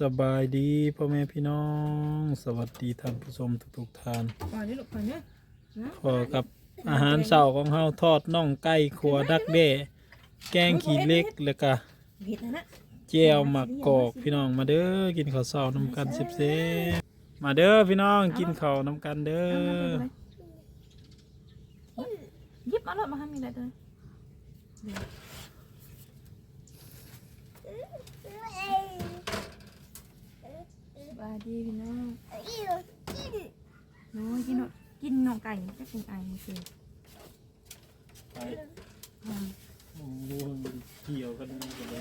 สบายดีพ่อแม่พี่น้อง สวัสดีท่านผู้ชมทุกๆท่านก่อนนี้ลูกก่อนเนี่ยนะพอกับอาหารเช้าของเฮาทอดน่องไก่ขัวดักแด้แกงขี้เหล็กแล้วก็เผ็ดนะนะแจ่วหมักกอกพี่น้องมาเด้อกินข้าวเช้าน้ำกันสิบเซมาเด้อพี่น้องกินข้าวน้ำกันเด้เอามาอเลยหยิบมาเลยมาทำยังไงเลยส บายดีพี่น้องน้อยกินหน่อยกินน่องไก่จะเป็นไก่สิไปอ่าโอ้โหเกี่ยวกันก็ได้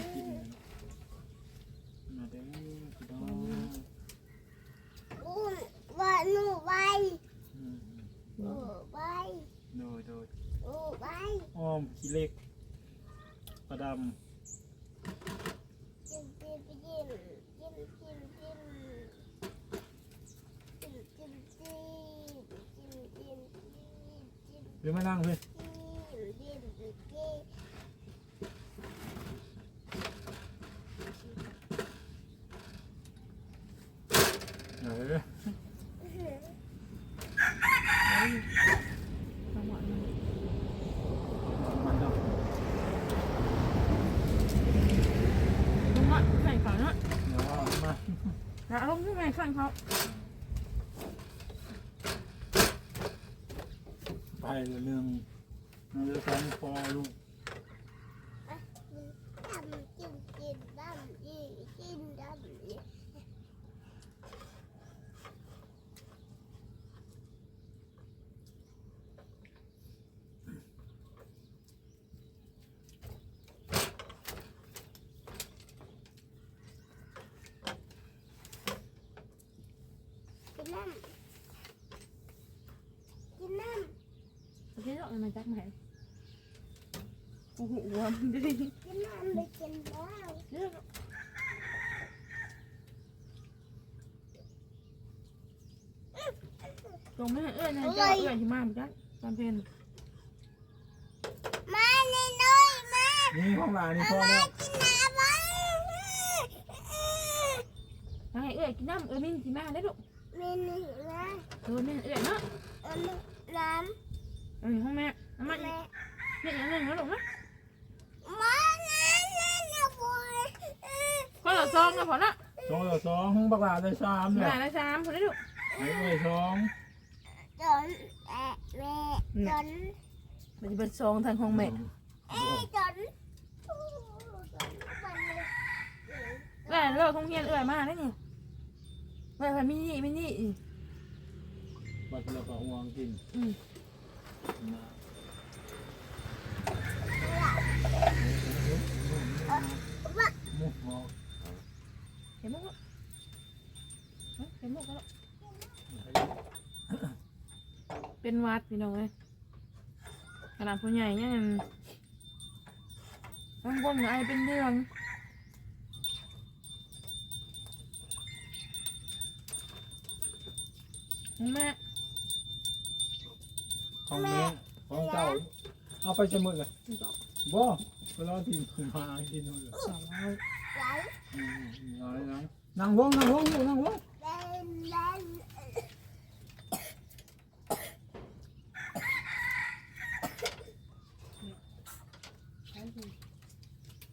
เดี๋ยวมานั่งเลยเออใส่ฝาเนาะเดี๋ยวเอามาแล้วเอาลงที่ไข้างเขา เรื่องเรื่องการพอลูกดำจิ้มจิ้มดำจิ้มจิ้มดำจิ้มกินน้ำกินน้ โอ เคแล้วมันจักไหนโอ้โหวัวมันดีำกินน้ำไปกินแล้วเรื่องตรงไม่เห็นเอื้อยนะเจ้าเอื้อยที่มาเหมือนกันจำเป็นมาในน้อยมานี่ห้องหลานนี่พอแล้วกินน้ำบ้างทางไอ้เอื้อยกินน้ำเอื้อยมินที่มาได้ลูกมีหนึ่งนะเออแม่เอื้อยเนาะเอาน้เออห้องแม่น้ำมันำแม่นี่อย่างนึงนะลูกนะมาในน้ำบัวก็เราซองนะพอละสองต่อสองห้องบักหลาได้สามเลยได้ละสามคนได้ลูกไอ้เอ้ยสองจนแอะแม่จนมันจะเป็นซองทางห้องแม่เอ้ยจนจนมันเลยแม่เลิกห้องเรียนเอื้อยมาได้นี่แม่พามินี่มินี่บัดเราก็ห่วงกินอืม มุกหอกเห็นมุกแล้วเห็นมุกแล้วเป็นวัดพี่น้องเลยขนาดผู้ใหญ่ยังบางคนก็ไอเป็นเดือนแม่ ของแม่ของเจ้า เอาไปเสมอเลยบ่ไปรอทีมมากินเลยสองร้อยไหลอืมน้อยนะนั่งวงนั่งวงอยู่นั่งวงเล่นเล่น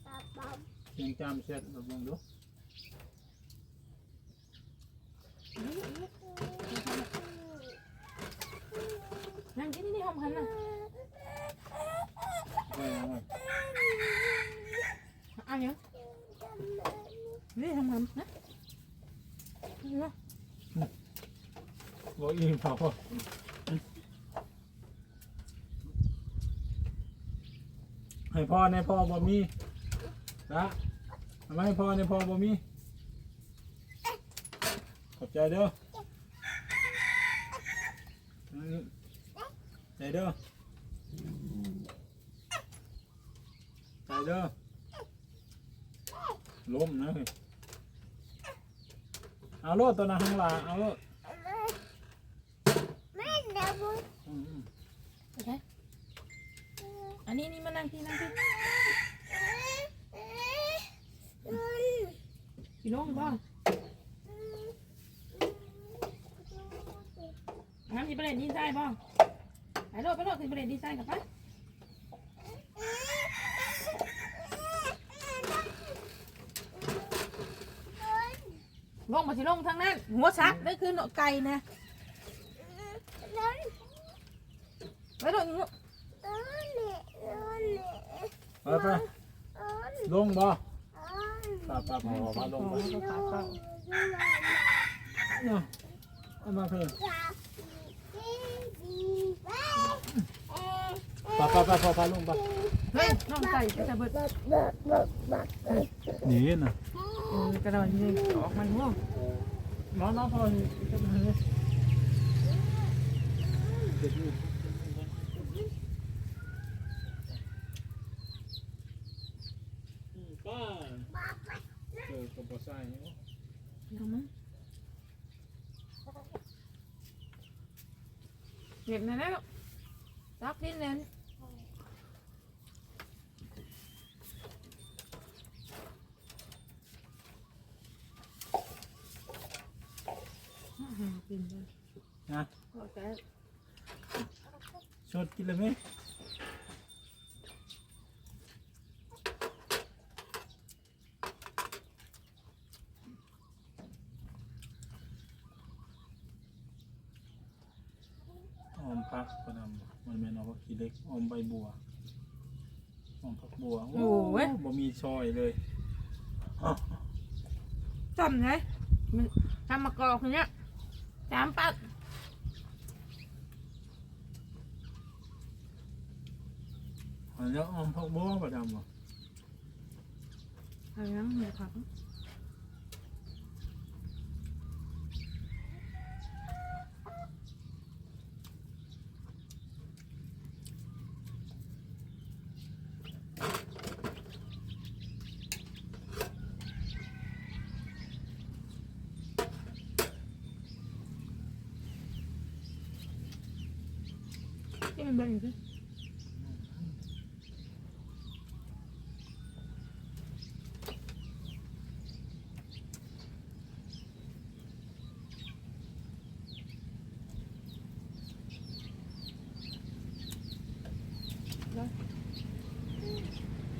ปะปะเสียงจำเสร็จแบบวงดูนั่งกินนี่ ห้องพันน่ะไปเอาไว้เอันนี้นี่ทำพันนะนี่เนาะบ่อีเผาให้พ่อในพ่อบ่มีนะทำไมพ่อในพ่อบ่มีขอบใจเด้อ ไเด้อใส่ด้อล้มนะเอาโลดตัวนะข้างหลังเอาโลดไม่เดี๋ยวอันนี้นี่มานั่งที่นั่งที่พี่น้องบ้างน้ำที่ประเด็นนี่ได้บ้าง ไปโลดไปโลดขึ้นไปเล่นดีไซน์กับไปลงมาสิลงทางนั้นหัวซักนั่นคือเนาะไก่นะนั่นไปโลดนี่ลูกนั่นนี่นั่นนี่ไปไปนั่นลงบ่นั่นปะปะพอมาลงไปเอาขาเข้าเนาะเอามาเพิ่ม ปะปะปะพอพาลงปะเฮ้ยน้องไก่ไปจะเบิดนี่น่ะเออกระดอนนี่ออกมันหัวน้องน้องพอจะมาเลยเด็กอยู่ป้าเออกับบ่ใส่เนาะเอามั้งเก็บในนั้นลูกรักนิดนึงอื้อหือกินไป นะ ก็แก ชดกิน เลยไหมออมผักก็นำมันเป็นเอาผักขี้เล็กออมใบบัวออมผักบัวโอ้ย บ่มีซอยเลยจำไงมันทำมากรอกอย่างเนี้ยจามปัดแล้วออมผัก บัวก็ดำบ่อะไรนั่งเนี่ย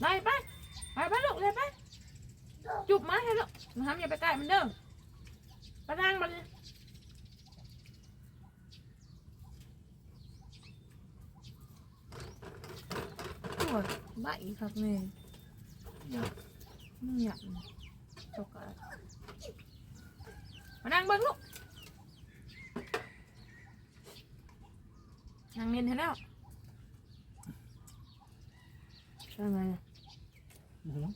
ไปไปไปไปลูกเลยไปจุบมาให้ลูกมาทำอย่าไปใกล้มันเด้อไปนั่งมันปวดใบครับแม่เนี่ยไม่ยตกอะไรมานั่งเบิ้งลูกนั่งเรียนให้แล้วทำไม งอะ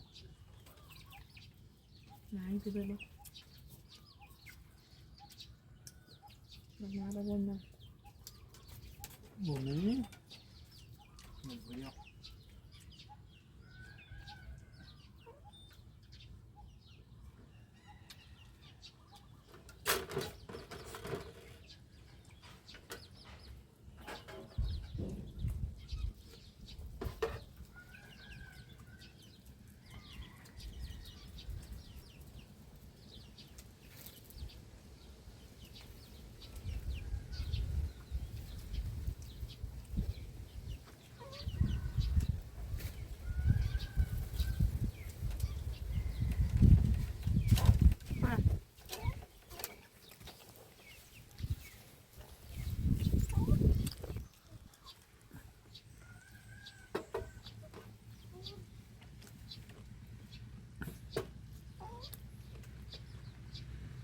อื้อหือไหนจะไปลูก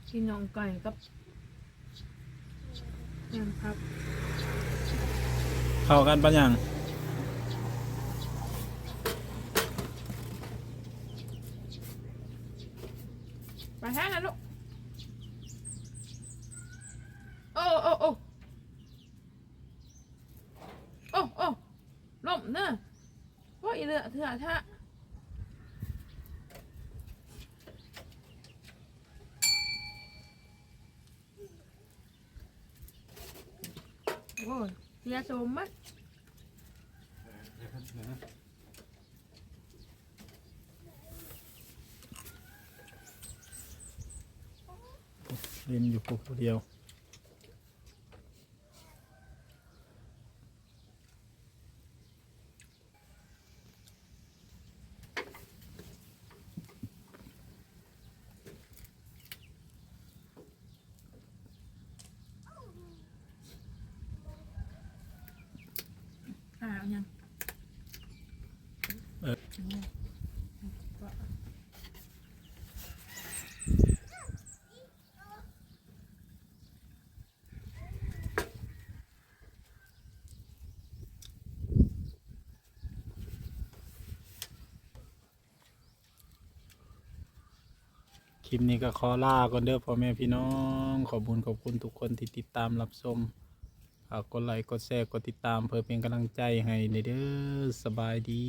กินน่องไก่กับยังครับเข้ากันปะยังไปแท้นะลูก โอ้โอ้โอ้โอ้โอ้ลมเนอะโอ้ยเลือเถื่อท่า เสียสมมั้ยเล่นอยู่คนเดียว ยังเออ คลิปนี้ก็ขอลาก่อนเด้อพ่อแม่พี่น้อง ขอบคุญขอบคุณทุกคนที่ติดตามรับชม ฝากกดไลค์กดแชร์กดติดตามเพื่อเป็นกำลังใจให้ในเด้อสบายดี